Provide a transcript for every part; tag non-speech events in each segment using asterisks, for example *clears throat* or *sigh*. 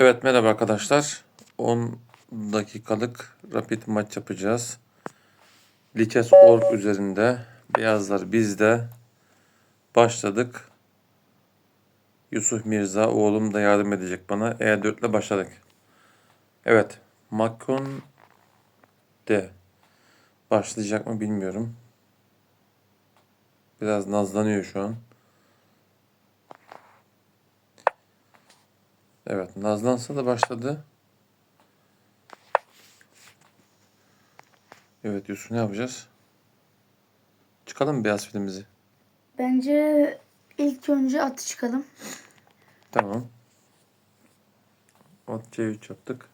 Evet merhaba arkadaşlar. 10 dakikalık rapid maç yapacağız. Liches Org üzerinde. Beyazlar bizde. Başladık. Yusuf Mirza oğlum da yardım edecek bana. E4 ile başladık. Evet. Makon de. Başlayacak mı bilmiyorum. Biraz nazlanıyor şu an. Evet, Nazlansa da başladı. Evet, Yusuf ne yapacağız? Çıkalım beyaz filmimizi? Bence ilk önce atı çıkalım. Tamam. At C3 yaptık.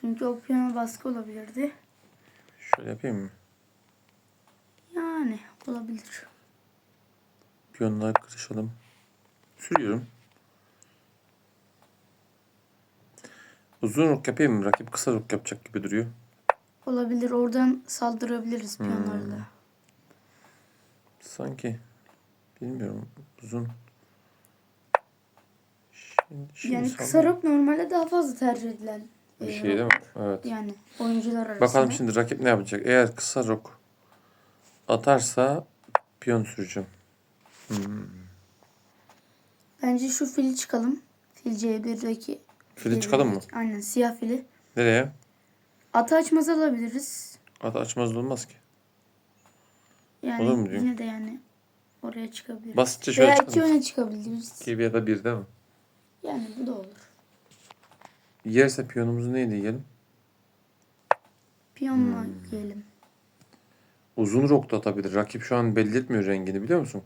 Çünkü o piyano baskı olabilirdi. Şöyle yapayım mı? Yani olabilir. Piyonları kırışalım. Sürüyorum. Uzun rok yapayım mı? Rakip kısa rok yapacak gibi duruyor. Olabilir. Oradan saldırabiliriz piyonlarla. Sanki. Bilmiyorum. Uzun. Şimdi, şimdi Yani kısa rok normalde daha fazla tercih edilen bir e, şey değil mi? Evet. Yani oyuncular arasında. Bakalım şimdi rakip ne yapacak? Eğer kısa rok atarsa piyon süreceğim. Bence şu fili çıkalım. Fil C1'deki. Fili çıkalım mı? Aynen siyah fili. Nereye? Atı açmaz alabiliriz. At açmaz olmaz ki. Yani Olur mu diyorsun? yine de yani oraya çıkabilir. Basitçe şöyle Veya iki öne çıkabiliriz. 2 ya da 1 değil mi? Yani bu da olur. Yerse piyonumuzu neyle yiyelim? Piyonla Hmm. yiyelim. Uzun rok da atabilir. Rakip şu an belli etmiyor rengini biliyor musun?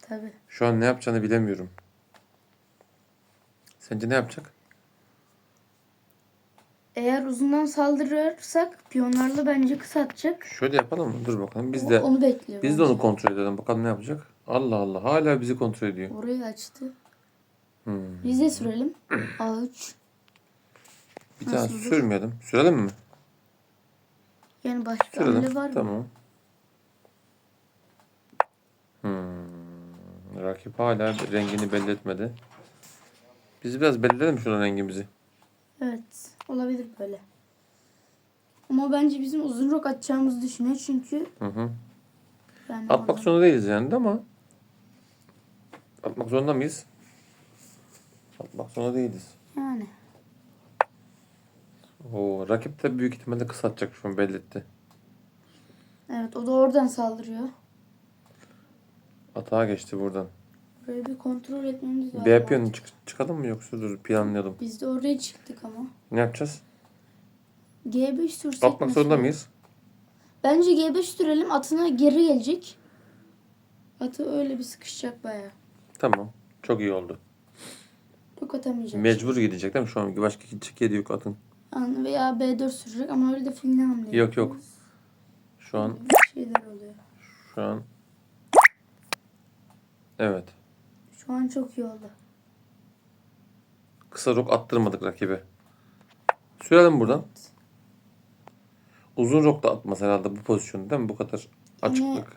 Tabii. Şu an ne yapacağını bilemiyorum. Sence ne yapacak? Eğer uzundan saldırırsak piyonlarla bence kısa atacak. Şöyle yapalım mı? Dur bakalım. Biz de onu bekliyor. biz de onu kontrol edelim. Bakalım ne yapacak? Allah Allah. Hala bizi kontrol ediyor. Orayı açtı. Hmm. Biz de sürelim. *clears throat* A3. Bir tane Nasıl olur? sürmeyelim. Sürelim mi? Yani başka hamle Sürelim. var mı? Tamam. Hmm. Rakip hala rengini belli etmedi. Biz biraz belirleyelim şunun rengimizi. Evet. Olabilir böyle. Ama bence bizim uzun rok atacağımızı düşünüyor çünkü Hı hı. yani Atmak oradan- zorunda değiliz yani de ama atmak zorunda mıyız? Atmak zorunda değiliz. Yani. Oo, rakip de büyük ihtimalle kısa atacak şu an belli etti. Evet o da oradan saldırıyor. Atağa geçti buradan. Burayı bir kontrol etmemiz lazım. B piyonu çık çıkalım mı yoksa dur planlayalım. Biz de oraya çıktık ama. Ne yapacağız? G5 sürsek Atmak zorunda mıyız? Bence G5 sürelim atına geri gelecek. Atı öyle bir sıkışacak bayağı. Tamam. Çok iyi oldu. Yok atamayacak. Mecbur gidecek değil mi şu an? Başka gidecek yeri yok atın. Yani veya B4 sürecek ama öyle de filmle hamle Yok, yok. Şu an bir şeyler oluyor. şu an Evet. Şu an çok iyi oldu. Kısa rok attırmadık rakibe. Sürelim buradan. Uzun rok da atmaz herhalde bu pozisyonda değil mi? Bu kadar açıklık.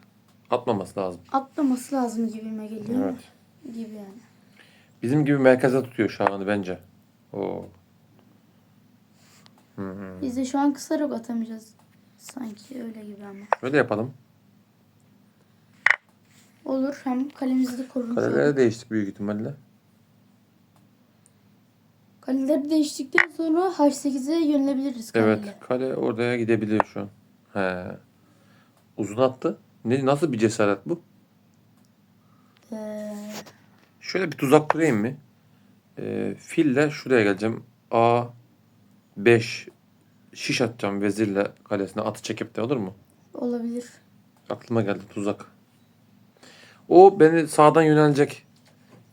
Atmaması lazım. Atlaması lazım gibime geliyor. Evet. Gibi yani. Bizim gibi merkeze tutuyor Şahan'ı bence. Oo. Hı hı. Biz de şu an kısa rok atamayacağız. Sanki öyle gibi ama. Böyle yapalım. Olur hem kalemizi de korumuş Kareleri olduk. değiştik büyük ihtimalle. Kaleleri değiştikten sonra H8'e yönelebiliriz kaleyle. Evet. Kale oraya gidebiliyor şu an. He. Uzun attı. Ne, nasıl bir cesaret bu? Ee, Şöyle bir tuzak kurayım mı? Ee, fille şuraya geleceğim. A 5 şiş atacağım vezirle kalesine atı çekip de olur mu? olabilir. Aklıma geldi tuzak. O beni sağdan yönelecek.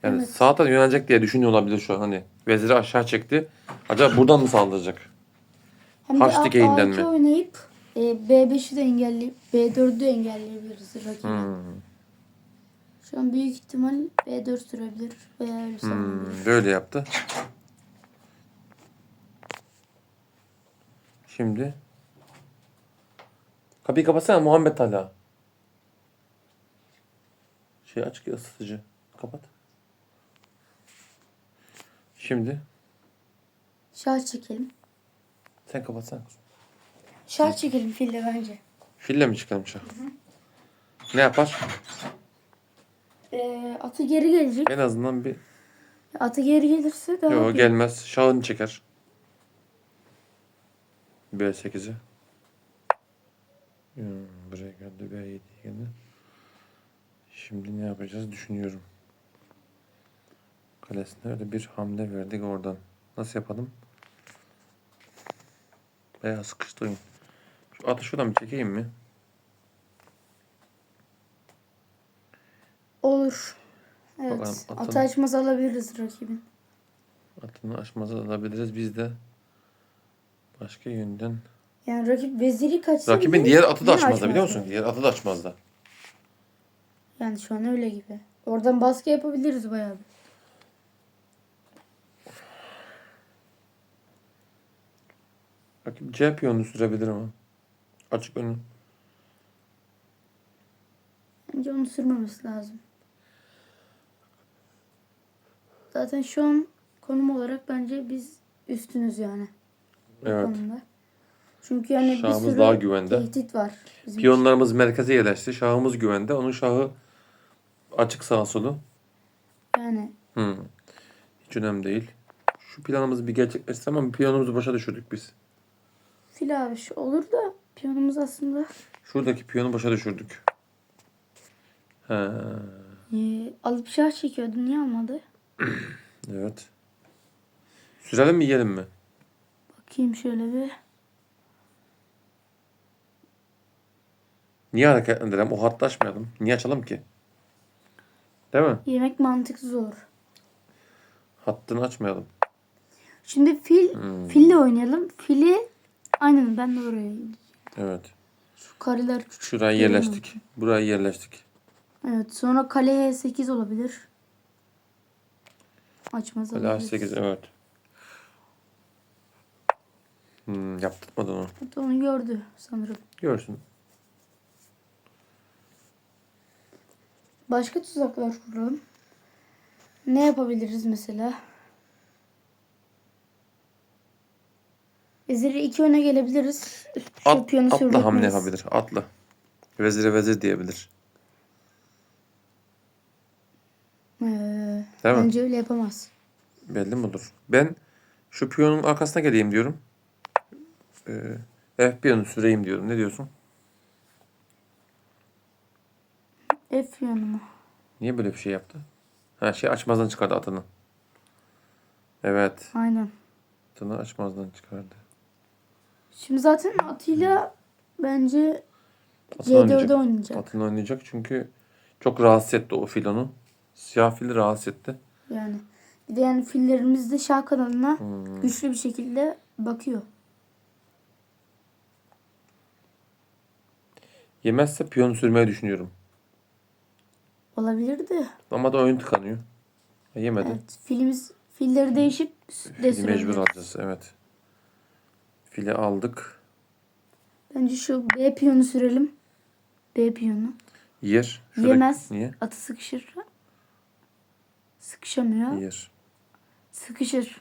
Yani Evet. sağdan yönelecek diye düşünüyor olabilir şu an hani. Veziri aşağı çekti. Acaba buradan mı saldıracak? Hem Haç de A2 mi? oynayıp e, B5'i de engelleyip B4'ü de engelleyebiliriz rakibi. Hmm, Şu an büyük ihtimal B4 sürebilir veya öyle hmm, böyle yaptı. Şimdi kapıyı kapatsana Muhammed Talha. Şey aç ki ısıtıcı. Kapat. Şimdi Şah çekelim. sen kapatsana kızım. Şah çekelim fille bence. Fille mi çıkalım şah? Ne yapar? Ee, atı geri gelecek. En azından bir Atı geri gelirse daha Yok iyi. gelmez. Şahını çeker. B8'i. Hmm, buraya geldi. B7'ye geldi. Şimdi ne yapacağız düşünüyorum. Kalesine öyle bir hamle verdik oradan. Nasıl yapalım? Bayağı sıkıştı oyun. Şu atı şuradan bir çekeyim mi? Olur. Evet. Bakalım, atın- Atı açmaz alabiliriz rakibin. Atını açmazı alabiliriz. Biz de başka yönden. Yani rakip veziri kaçsa Rakibin diğer atı da açmazdı biliyor musun? Diğer atı da açmazdı. Yani şu an öyle gibi. Oradan baskı yapabiliriz bayağı bir. Rakip C piyonunu sürebilir ama. Açık önü. Bence onu sürmemesi lazım. Zaten şu an konum olarak bence biz üstünüz yani. Evet. Çünkü yani bir Şahımız sürü daha güvende. tehdit var. Bizim Piyonlarımız merkeze yerleşti. Şahımız güvende. Onun şahı açık sağa solu. Yani Hmm. Hiç önemli değil. Şu planımızı bir gerçekleştirelim ama piyonumuzu başa düşürdük biz. fil abi şu olur da piyonumuz aslında Şuradaki piyonu başa düşürdük. He, e, alıp şah çekiyordu. Niye almadı? *clears throat* evet. Sürelim mi yiyelim mi? Bakayım şöyle bir. Niye hareketlendirelim? O hattı açmayalım. Niye açalım ki? Değil mi? Yemek mantıksız olur. Hattını açmayalım. Şimdi fil Hmm. fille oynayalım. Fili aynen ben de oraya Evet. Şu kareler küçük. Şuraya yerleştik. Buraya yerleştik. Evet sonra kale H8 olabilir. Açmaz olabilir. A8 evet. Hmm, yaptırmadı onu. Hatta onu gördü sanırım. Görsün. Başka tuzaklar kuralım. Ne yapabiliriz mesela? Veziri iki öne gelebiliriz. At, piyonu atla hamle yapabilir. Atla. Vezire vezir diyebilir. Ee, Değil mi? bence öyle yapamaz. Belli mi olur? Ben şu piyonun arkasına geleyim diyorum. Ee, F piyonu süreyim diyorum. Ne diyorsun? Piyonu mu? Niye böyle bir şey yaptı? Ha şey açmazdan çıkardı atını. Evet. Aynen. Atını açmazdan çıkardı. Şimdi zaten atıyla bence Atını C4'de oynayacak. Atını oynayacak çünkü çok rahatsız etti o filonu. Siyah fili rahatsız etti. Yani. Bir de yani fillerimiz de şah kanalına Hmm. güçlü bir şekilde bakıyor. Yemezse piyon sürmeyi düşünüyorum. Olabilirdi. Ama da oyun tıkanıyor. Ha, yemedi. Evet. Filimiz filleri değişip de Fili mecbur sürebiliriz. alacağız. Evet. Fili aldık. Bence şu B piyonu sürelim. B piyonu. Yer. Şurada- Yemez. Niye? Atı sıkışır. Sıkışamıyor. Yer. Sıkışır.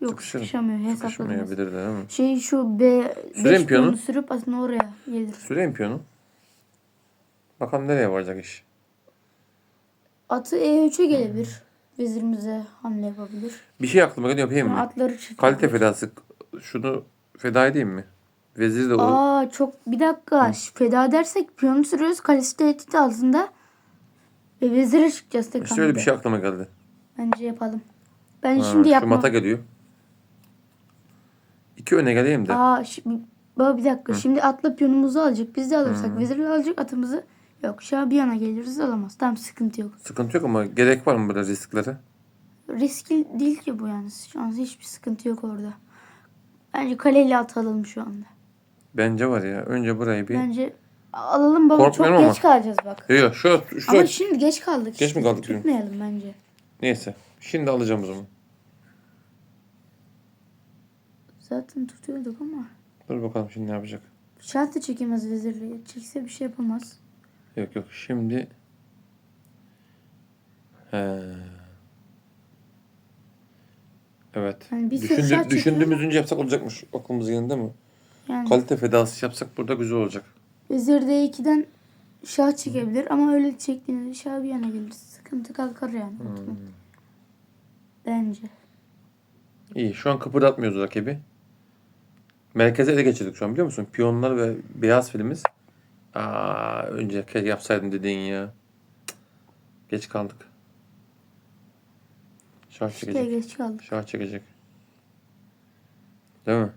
Yok Sıkışır. sıkışamıyor. Sıkışmayabilir de değil mi? Şey şu B Süreyim 5 piyonu. piyonu sürüp aslında oraya gelir. Süreyim piyonu. Bakalım nereye varacak iş. Atı E3'e gelebilir. Vezirimize hamle yapabilir. Bir şey aklıma geliyor yapayım mı? atları çekebilir. Kalite fedası. Şunu feda edeyim mi? Vezir de o. Aa çok bir dakika. Feda edersek piyonu sürüyoruz. Kalesi tehdit altında. Ve vezire çıkacağız tek İşte öyle bir şey aklıma geldi. Bence yapalım. Ben Ha, şimdi şu yapmam. mata geliyor. İki öne geleyim de. Aa şimdi, bir dakika. Şimdi atla piyonumuzu alacak. Biz de alırsak vezirle alacak atımızı. Yok şah bir yana geliriz alamaz. Tamam sıkıntı yok. Sıkıntı yok ama gerek var mı böyle risklere? Riskli değil ki bu yani. Şu an hiçbir sıkıntı yok orada. Bence kaleyle at alalım şu anda. Bence var ya. Önce burayı bir... Bence alalım baba. Çok Korkmuyorum geç ama. kalacağız bak. Yok yok şu, şu Ama şimdi geç kaldık. Geç mi kaldık diyorum. Tutmayalım bence. Neyse. Şimdi alacağım o zaman. Zaten tutuyorduk ama. Dur bakalım şimdi ne yapacak. Şart da çekemez vezirliği. Çekse bir şey yapamaz. Yok yok şimdi He. Evet. Yani bir Düşündü, çekiyor. düşündüğümüzünce yapsak olacakmış aklımız yanında mı? Yani Kalite fedası yapsak burada güzel olacak. vezir D2'den şah çekebilir ama öyle çektiğinde şah bir yana gelir. Sıkıntı kalkar yani. Hmm. Bence. İyi. Şu an kıpırdatmıyoruz rakibi. Merkeze ele geçirdik şu an biliyor musun? Piyonlar ve beyaz filimiz. Aa, önce yapsaydın dediğin ya. Cık. Geç kaldık. Şah İşte çekecek. geç kaldık. Şah çekecek. Değil mi?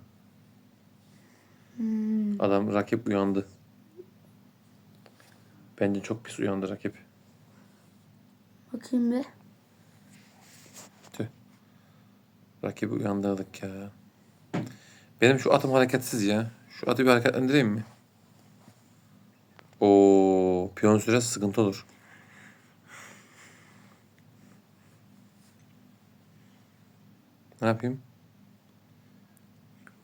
Hmm. Adam rakip uyandı. Bence çok pis uyandı rakip. Bakayım bir. Rakibi uyandırdık ya. Benim şu atım hareketsiz ya. Şu atı bir hareketlendireyim mi? Oo, piyon süresi sıkıntı olur. Ne yapayım?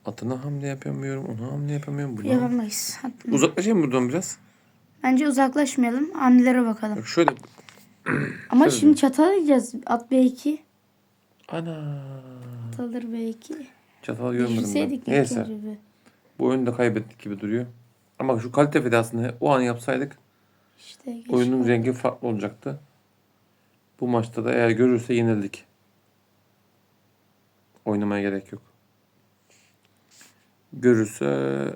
Atına hamle yapamıyorum, ona hamle yapamıyorum. Buna... Yapamayız. Hatta- Uzaklaşayım buradan biraz? Bence uzaklaşmayalım. Hamlelere bakalım. Bak şöyle. *clears throat* Ama Şöyle şimdi çatal yiyeceğiz. At B2. Ana. At alır B2. Çatal görmedim ben. Düşünseydik ilk Neyse. önce bir. Bu oyunu da kaybettik gibi duruyor. Ama şu kalite fedasını o an yapsaydık İşte geç oyunun kaldık. rengi farklı olacaktı. Bu maçta da eğer görürse yenildik. Oynamaya gerek yok. Görürse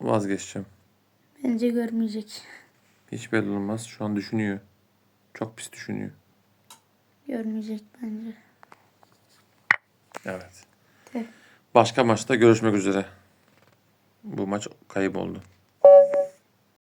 vazgeçeceğim. Bence görmeyecek. Hiç belli olmaz. Şu an düşünüyor. Çok pis düşünüyor. Görmeyecek bence. Evet. Tüh. Başka maçta görüşmek üzere. Bu maç kayıp oldu.